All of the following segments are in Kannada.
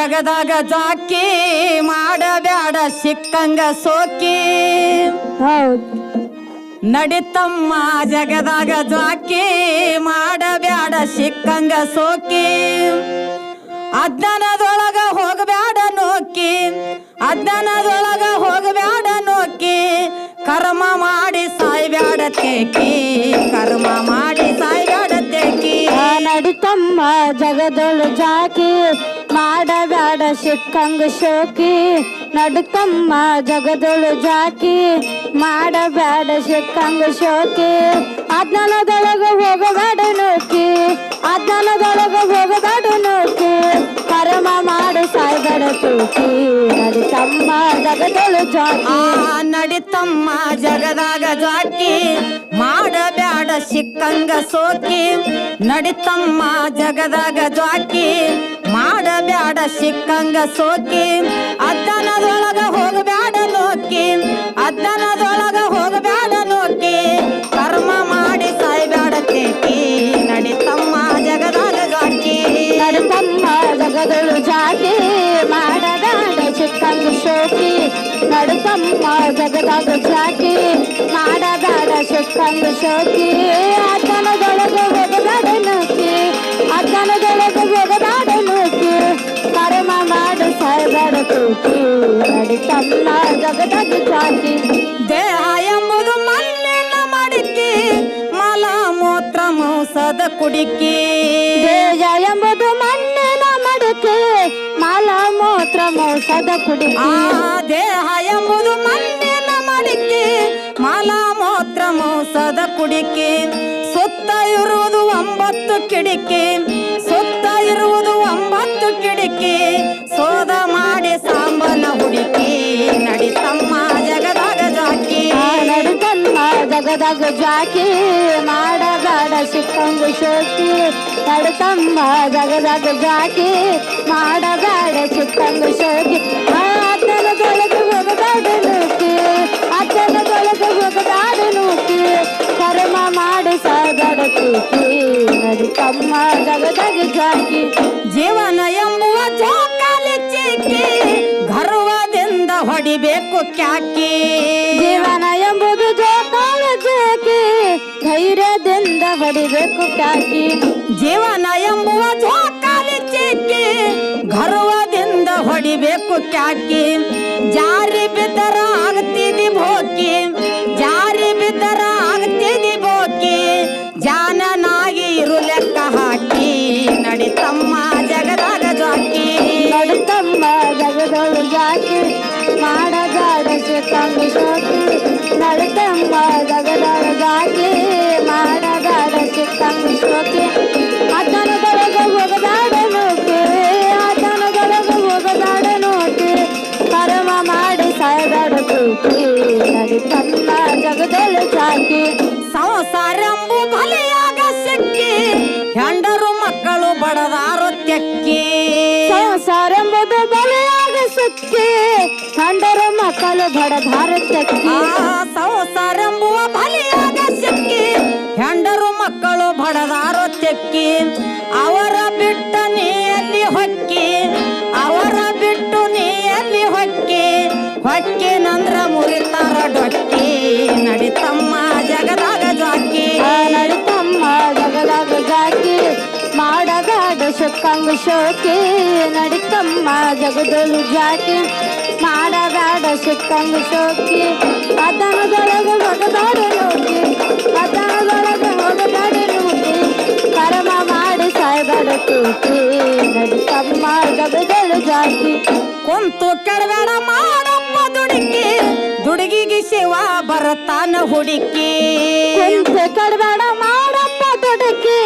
ಜಗದಾಗ ಜಾಕಿ ಮಾಡಬ್ಯಾಡ ಸಿಕ್ಕಂಗ ಸೋಕಿ. ಹೌದು. ನಡಿತಮ್ಮ ಜಗದಾಗ ಜಾಕಿ ಮಾಡಬ್ಯಾಡ ಸಿಕ್ಕಂಗ ಸೋಕಿ. ಅಜ್ಞಾನದೊಳಗ ಹೋಗಬ್ಯಾಡ ನೋಕಿ ಅಜ್ಞಾನದೊಳಗ ಹೋಗಬ್ಯಾಡ ನೋಕಿ. ಕರ್ಮ ಮಾಡಿ ಸಾಯ್ಬ್ಯಾಡ ತೇಕಿ ಕರ್ಮ ಮಾಡಿ ಸಾಯ್ಬ್ಯಾಡ ತೇಕಿ. ನಡಿತಮ್ಮ ಜಗದೊಳು ಜಾಕಿ ಸಿಕ್ಕಂಗ ಶೋಕಿ ನಡ್ಕಮ್ಮ ಜಗದೊಳು ಜಾಕಿ ಮಾಡಬೇಡ ಸಿಕ್ಕಂಗ ಶೋಕಿ. ಅಜ್ಞಾನದೊಳಗ ಹೋಗಬೇಡ ನೋಕಿ ಅಜ್ಞಾನದೊಳಗ ಹೋಗಬೇಡ ನೋಕಿ. ಕರ್ಮ ಮಾಡು ಸಾಯ್ಬೇಡ ತೂಕಿ, ನಡಿತಮ್ಮ ಜಗದೊಳು ಜಾಕಿ. ನಡಿತಮ್ಮ ಜಗದಾಗ ಜಾಕಿ ಮಾಡಬೇಡ ಸಿಕ್ಕಂಗ ಸೋಕಿ. ನಡಿತಮ್ಮ ಜಗದಾಗ ಜಾಕಿ ಮಾಡಬ್ಯಾಡ ಸಿಕ್ಕಂಗ ಸೋಕಿ. ಅದ್ದನದೊಳಗ ಹೋಗಬ್ಯಾಡ ನೋಕಿ ಅದ್ದನದೊಳಗ ಹೋಗಬ್ಯಾಡ ನೋಕಿ ಕರ್ಮ ಮಾಡಿ ಸಾಯ್ಬ್ಯಾಡ ತೇಕಿ ನಡಿತಮ್ಮ ಜಗದಾಗ ಜಾಕಿ ನಡಿತಮ್ಮ ಜಗದಳು ಜಾಕಿ ಮಾಡದಾಡ ಸಿಕ್ಕಂಗ ಸೋಕಿ ನಡಿತಮ್ಮ ಜಗದಾಗ ಜಾತಿ ಮಾಡದಾಡ ಸೋಕಿ ಶೋಕಿ. ಸಾಯ್ಬೇಡ ತನ್ನ ಜಗದಾಗ ಜಾತಿ ದೇಹ ಎಂಬುದು ಮಣ್ಣಿನ ಮಡಿಕೆ ಮಲ ಮೂತ್ರ ಮೌಸದ ಕುಡಿಕೆ. ದೇಹ ಎಂಬುದು ಮಣ್ಣಿನ ಮಡಿಕೆ ಮಾಲ ಮೂತ್ರ ಮೋಸದ ಕುಡಿಕೆ. ದೇಹ ಎಂಬುದು ಮಣ್ಣಿನ ಮಡಿಕೆ ಮಲ ಮೂತ್ರ ಮೋಸದ ಕುಡಿಕೆ. ಸುತ್ತ ಇರುವುದು ಒಂಬತ್ತು ಕಿಡಿಕೆ, ಸುತ್ತ ಇರುವುದು ಒಂಬತ್ತು ಕಿಡಿಕೆ. ಹುಡುಕಿ ನಡಿತಮ್ಮ ಜಗದಾಗ ಜಾಕಿ. ನಡುಕನ್ನ ಜಗದಾಗ ಜಾಕಿ ಮಾಡಬೇಡ ಸಿಕ್ಕಂದು ಶೋಕಿ. ನಡಿತಮ್ಮ ಜಗದಾಗ ಜಾಕಿ ಮಾಡಬೇಡ ಸಿಕ್ಕಂದು ಶೋಕಿ. ನೂಕಿ ಕರ್ಮ ಮಾಡಿ ಸಾಗಡ ತೂಕಿ ನಡುಕಮ್ಮ ಕ್ಯಾಕಿ ಜೀವನ ಎಂಬುದು ಜೋಕಾಲಕ್ಕೆ ಜೋಕಿ ಧೈರ್ಯದಿಂದ ಹೊಡಿಬೇಕು ಕ್ಯಾಕಿ ಜೀವನ ಎಂಬುವ ಜೋಕಾಲಿ ಚೀಕಿ. ಗರ್ವದಿಂದ ಹೊಡಿಬೇಕು ಕ್ಯಾಕಿ ಜಾರಿ ಬಿದ್ದರ ಸಿಕ್ಕಂದು ಶೋಕಿ ಕಂಡರು ಮಕ್ಕಳು ಬಡ ಭಾರತಕ್ಕೆ. ಸಂಸಾರಂಬುವ ಬಲಿಯಾಗ ಸಿಕ್ಕಿ ಹೆಂಡರು ಮಕ್ಕಳು ಬಡದಾರು ತೆಕ್ಕಿ ಅವರ ಬಿಟ್ಟ ನೀಯಲ್ಲಿ ಹೊಕ್ಕಿ ಅವರ ಬಿಟ್ಟು ನೀಯಲ್ಲಿ ಹೊಕ್ಕಿ ಹೊಕ್ಕಿನಂದ್ರ ಮುರಿತಾರ ಡೊಕ್ಕಿ. ನಡಿತಮ್ಮ ಜಗದಾಗ ಜಾಕಿ. ನಡಿತಮ್ಮ ಜಗದಾಗ ಜಾಕಿ ಮಾಡಗಾಡ ಸುಕ್ಕಂಗ ಶೋಕಿ. ನಡಿತಮ್ಮ ಜಗದಲು ಜಾಕಿ ಮಾಡಗಾಡ ಸುಕ್ಕಂಗ ಶೋಕಿ ಅದನದೊಳಗೆ ಹೋಗದಾಡ ನೋಕಿ ಅದನದೊಳಗೆ ಹೋಗದಾಡ ನೋಕಿ ಕರ್ಮ ಮಾಡಿ ಸಾಯ್ಬೇಡ ತೂಕಿ ನಡಿತಮ್ಮ ಜಗದೊಳು ಜಾಕಿ ಕುಂತು ಕೆಡಬೇಡ ಮಾಡಪ್ಪ ದುಡುಕಿ ದುಡುಗಿಗೆ ಶಿವ ಬರತಾನ ಹುಡುಕಿ ಕುಂತ ಕಡ್ಬೇಡ ಮಾಡಪ್ಪ ದುಡುಕಿ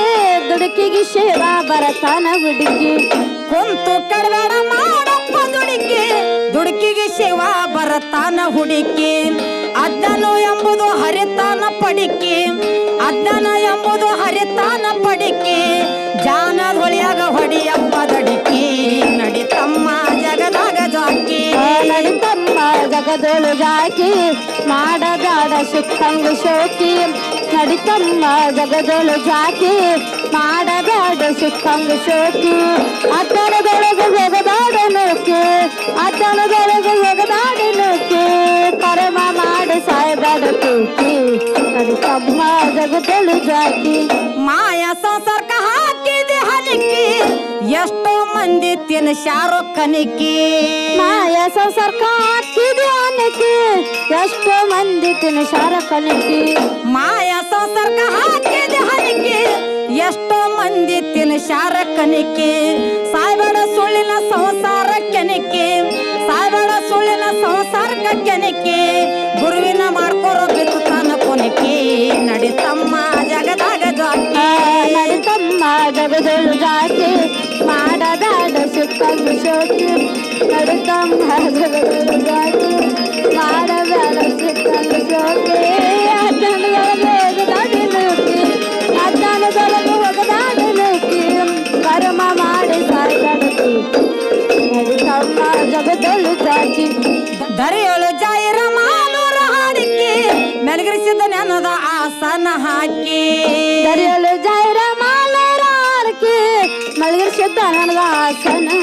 ದುಡುಕಿಗೆ ಶಿವ ಬರತಾನ ಹುಡುಕಿ ಕುಂತು ಕೆಡಬೇಡ ಮಾಡಪ್ಪ ದುಡುಕಿ ದುಡುಕಿಗೆ ಶಿವ ಬರತಾನ ಹುಡುಕಿ ಅದ್ದನು ಎಂಬುದು ಹರಿತಾನ ಪಡಿಕೆ ಅದ್ದನ ಎಂಬುದು ಹರಿತಾನ ಪಡಿಕೆ ಜಾನ ಹೊಳಿಯಾಗ ಹೊಡಿಯಪ್ಪ ದಡಿಕಿ, ನಡಿತಮ್ಮ ಜಗದಾಗ ಜಾಕಿ. ನಡಿತಮ್ಮ ಜಗದೊಳು ಜಾಕಿ, ಮಾಡಗಾಡ ಸುತ್ತಂಗು ಶೋಕಿ. ನಡಿತಮ್ಮ ಜಗದೊಳು ಜಾಕಿ ಮಾಡಬೇಡ ಸಿಕ್ಕಂಗ ಶೋಕಿ. ಅದ್ದನದೊಳಗೆ ಜಗದಾಡ ನೋಕೆ ಅದ್ದನದೊಳಗೆ ಜಗದಾಡಿ ನೋಕೆ. ಕರ್ಮ ಮಾಡಿ ಸಾಯಬೇಡ ತೂಕಿ ನಡಿತಮ್ಮ ಜಗದೊಳು ಜಾಕಿ. ಮಾಯ ಸಂಸರ್ಕ ಹಾಕಿದೆ ಹಲಿಕ್ಕಿ ಎಷ್ಟೋ ಮಂದಿ ತಿನ್ಸಾರೋ ಕನಿಕಿ ಮಾಯ ಸಂಸರ್ಕ ಹಾಕಿದೆ ಅನ್ನಕ್ಕೆ ಎಷ್ಟೋ ಮಂದಿ ತಿನ್ಸಾರ ಕಲಿಕಿ ಮಾಯ ಸಂಸರ್ಗ ಹಾಕಿದೆ ಹಲಿಕ್ಕಿ ಎಷ್ಟೋ ಮಂದಿ ತಿನ್ಸಾರ ಕನಿಕೆ ಸಾಯ್ಬೇಡ ಸುತ್ತಂಗ ಶೋಕಿ ನಡಿತಮ್ಮ ಜಗದೊಳು ಜಾತಿ ಮಾಡಬೇಡ ಸುತ್ತಂಗ ಶೋಕಿ ಅಜ್ಞಾನದೊಳಗೆ ಹೋಗದಾಡಿ ನೂಕಿ ಅಜ್ಞಾನದೊಳಗೆ ಹೋಗದಾಡಿ ನೂಕಿ ಕರ್ಮ ಮಾಡಿ ಸಾಯ್ಬೇಡ ತೂಕಿ ನಡಿತಮ್ಮ ಜಗದೊಳು ಜಾತಿ ದರಿಯಳು ಜಾಯಿರ ಮಾಲೂರ ಹಾಡಿಕೆ ಮೆಲಗರಿಸಿದ ನೆನದ ಆಸನ ಹಾಕಿ. ದರಿಯಲು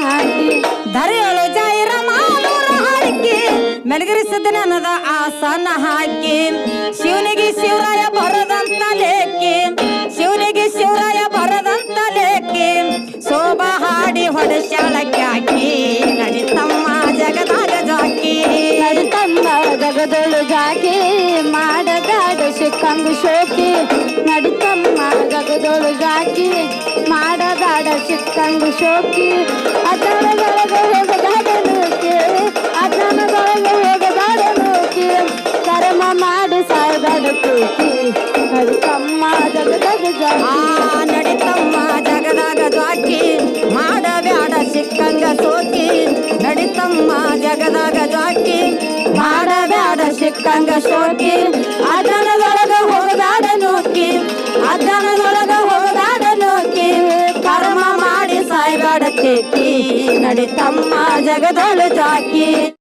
ಹಾಕಿ ದರಿಯಳು ಜಾಯಿರ ಮಾಲೂರ ಹಾಡಿಕೆ ಮೆಲಗರಿಸಿದ ನೆನದ ಆಸನ ಹಾಕಿ ಶಿವನಿಗೆ ಶಿವರಾಯ ಬರದಂತ ಲೇಖಿ. ಶಿವನಿಗೆ ಶಿವರಾಯ ಬರದಂತ ಲೇಖಿ. ಶೋಭಾ ಹಾಡಿ ಹೊಡೆಶಾಳಕ್ಕೆ ಹಾಕಿ. ನಡಿತಮ್ಮ ಜಗದಾಗ ಜಾಕಿ. ನಡಿತಮ್ಮ ಜಗದೊಳು ಜಾಕಿ. ಮಾಡದಾಡು ಸಿಕ್ಕಂಗ ಶೋಕಿ. ಸಿಕ್ಕಂಗ ಶೋಕಿ ಅಜ್ಞಾನದೊಳಗೆ ಹೋಗದಾಡ ನೂಕಿ ಅಜ್ಞಾನದೊಳಗೆ ಹೋಗದಾಡ ನೂಕಿ ಕರ್ಮ ಮಾಡು ಸಾಯ್ದಾಡ ಕೂತಿ ನಡಿತಮ್ಮ ಜಗದಾಗ ಜಾಕಿ ನಡಿತಮ್ಮ ಜಗದಾಗ ಜ್ವಾಕಿ ಮಾಡಬ್ಯಾಡ ಸಿಕ್ಕಂಗ ಸೋಕಿ. ನಡಿತಮ್ಮ ಜಗದಾಗ ಜ್ವಾಕಿ ಮಾಡಬ್ಯಾಡ ಸಿಕ್ಕಂಗ ಸೋಕಿ. ಮಾಡಿ ಸಾಯ್ಬೇಡ ತೇಕಿ ನಡಿತಮ್ಮ ಜಗದೊಳು ಜಾಕಿ